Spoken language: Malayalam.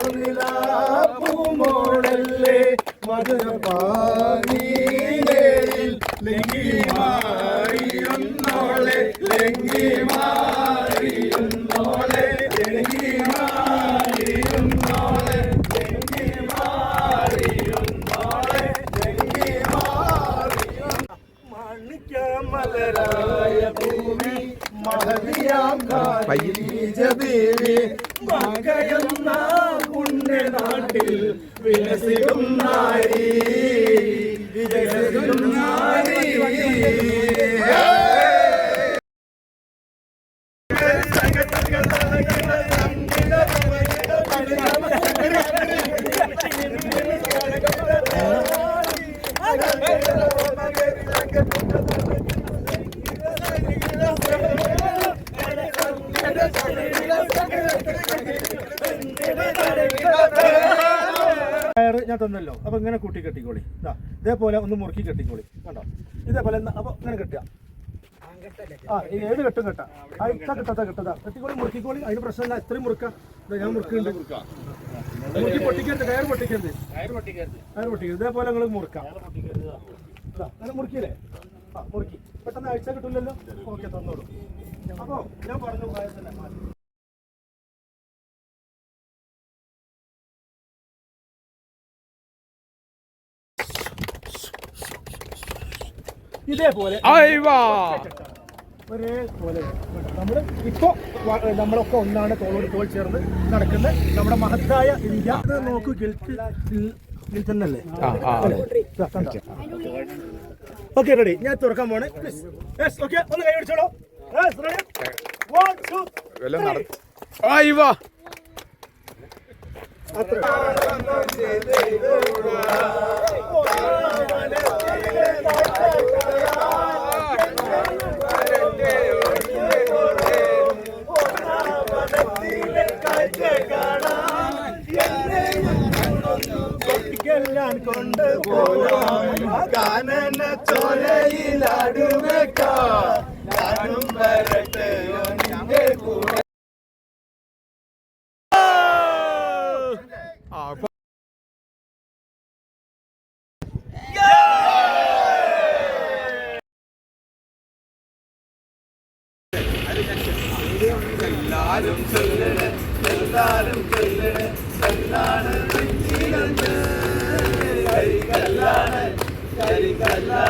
ആറുനിലാപ്പൂമോളല്ലേ മധുരപാനീയിൽ ലെങ്കി മാറിയുന്നോളെ ലെങ്കി മാറിയുന്നോളെ ലെങ്കി മാറിയുന്നോളെ ലെങ്കി മാറിയുന്നോളെ ലെങ്കി മാറിയുന്ന മാണിക്യമലരായ ഭൂമി മഹതിയാം ദേവി മകയെന്ന പുണ്യനാട്ടിൽ വിലസിടും നാരി വിലസിടും നാരി. കയറ് ഞാൻ തന്നല്ലോ. അപ്പൊ ഇങ്ങനെ കൂട്ടി കെട്ടിക്കോളി. ഇതാ ഇതേപോലെ ഒന്ന് മുറുക്കി കെട്ടിക്കോളി. കണ്ടോ? ഇതേപോലെ അപ്പൊ ഇങ്ങനെ കെട്ടുക. ആ ഏത് കെട്ടും കെട്ടാ. അയച്ച കെട്ടതാ കിട്ടതാ കെട്ടിക്കോളി മുറുക്കിക്കോളി. അതിന് പ്രശ്നമില്ല. എത്രയും മുറുക്കാം. ഞാൻ മുറുക്കുന്നുണ്ട്. മുറുക്കി പൊട്ടിക്കരുത് കയർ പൊട്ടിക്കരുത്. കയർ പൊട്ടിക്കരുത്. ഇതേപോലെ നിങ്ങൾ മുറുക്കാം. അങ്ങനെ മുറുക്കിയില്ലേ? ആ മുറുക്കി. പെട്ടെന്ന് അയച്ചാൽ കിട്ടില്ലല്ലോ ഓക്കെ തന്നോളൂ. അപ്പോ ഞാൻ പറഞ്ഞു തന്നെ ഇതേപോലെ ഒരേപോലെ നമ്മൾ ഇപ്പോ നമ്മളൊക്കെ ഒന്നാണ് തോളോട് തോൾ ചേർന്ന് നടക്കുന്ന. നമ്മുടെ മഹത്തായ ഇന്ത്യ. ഇത് നോക്കൂ ഗിൽറ്റ് ഗിൽറ്റന്നല്ലേ ഓക്കെ. റെഡി. ഞാൻ തുറക്കാൻ പോണേ. Yes okay. ഒന്ന് കൈ പിടിച്ചോളൂ. യെസ് റെഡി വൺ ടു എല്ലാം കൊണ്ട് കാനന ചോലയിലാടുമേക്കാനും വരട്ടെ നിന്റെ കൂടെ. Kari Kalyanan, Kari Kalyanan.